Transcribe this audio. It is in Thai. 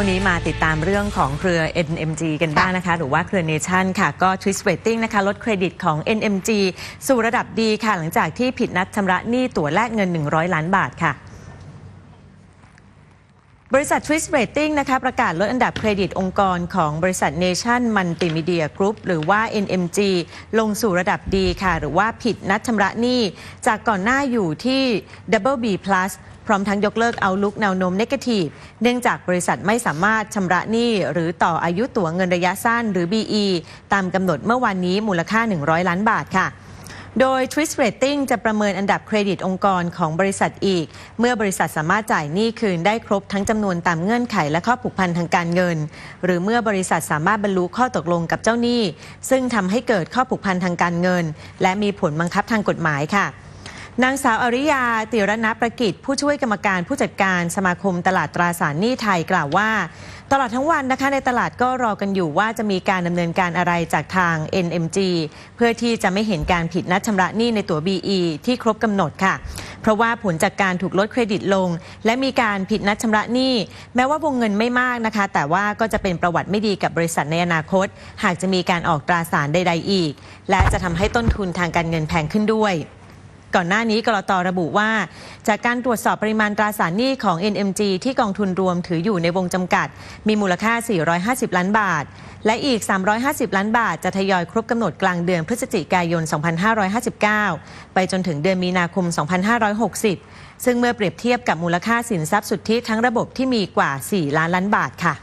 ช่วงนี้มาติดตามเรื่องของเครือ NMG กันบ้างนะคะ หรือว่าเครือเนชั่นค่ะก็ทวิสเวตติ้งนะคะลดเครดิตของ NMG สู่ระดับดีค่ะ หลังจากที่ผิดนัดชำระหนี้ตั๋วแลกเงิน 100 ล้านบาทค่ะ บริษัท Twist Rating นะคะประกาศลดอันดับเครดิตองค์กรของบริษัท Nation Multimedia Group หรือว่า NMG ลงสู่ระดับดีค่ะ หรือว่าผิดนัดชำระหนี้จากก่อนหน้าอยู่ที่ Double B Plus พร้อมทั้งยกเลิกเอาลุกแนวโน้มเนกาทีฟเนื่องจากบริษัทไม่สามารถชำระหนี้หรือต่ออายุตั๋วเงินระยะสั้นหรือ BE ตามกำหนดเมื่อวานนี้มูลค่า 100 ล้านบาทค่ะ โดย Twist Rating จะประเมินอันดับเครดิตองค์กรของบริษัทอีก เมื่อบริษัทสามารถจ่ายหนี้คืนได้ครบทั้งจำนวนตามเงื่อนไขและข้อผูกพันทางการเงิน หรือเมื่อบริษัทสามารถบรรลุข้อตกลงกับเจ้าหนี้ ซึ่งทำให้เกิดข้อผูกพันทางการเงิน และมีผลบังคับทางกฎหมายค่ะ นางสาวอริยาติรณประกิจ ผู้ช่วยกรรมการผู้จัดการสมาคมตลาดตราสารหนี้ไทยกล่าวว่า ตลอดทั้งวันนะคะในตลาดก็รอกันอยู่ว่าจะมีการดำเนินการอะไรจากทาง NMG เพื่อที่จะไม่เห็นการผิดนัดชำระหนี้ในตั๋ว BE ที่ครบกำหนดค่ะ เพราะว่าผลจากการถูกลดเครดิตลง และมีการผิดนัดชำระหนี้ แม้ว่าวงเงินไม่มากนะคะ แต่ว่าก็จะเป็นประวัติไม่ดีกับบริษัทในอนาคต หากจะมีการออกตราสารใด ๆ อีก และจะทำให้ต้นทุนทางการเงินแพงขึ้นด้วย ก่อนหน้านี้กรตระบุว่า จากการตรวจสอบปริมาณตราสารหนี้ของ NMG ที่กองทุนรวมถืออยู่ในวงจำกัด มีมูลค่า 450 ล้านบาท และอีก 350 ล้านบาท จะทยอยครบกำหนดกลางเดือนพฤศจิกายน 2559 ไปจนถึงเดือนมีนาคม 2560 ซึ่งเมื่อเปรียบเทียบกับมูลค่าสินทรัพย์สุทธิทั้งระบบที่มีกว่า 4 ล้านล้านบาทค่ะ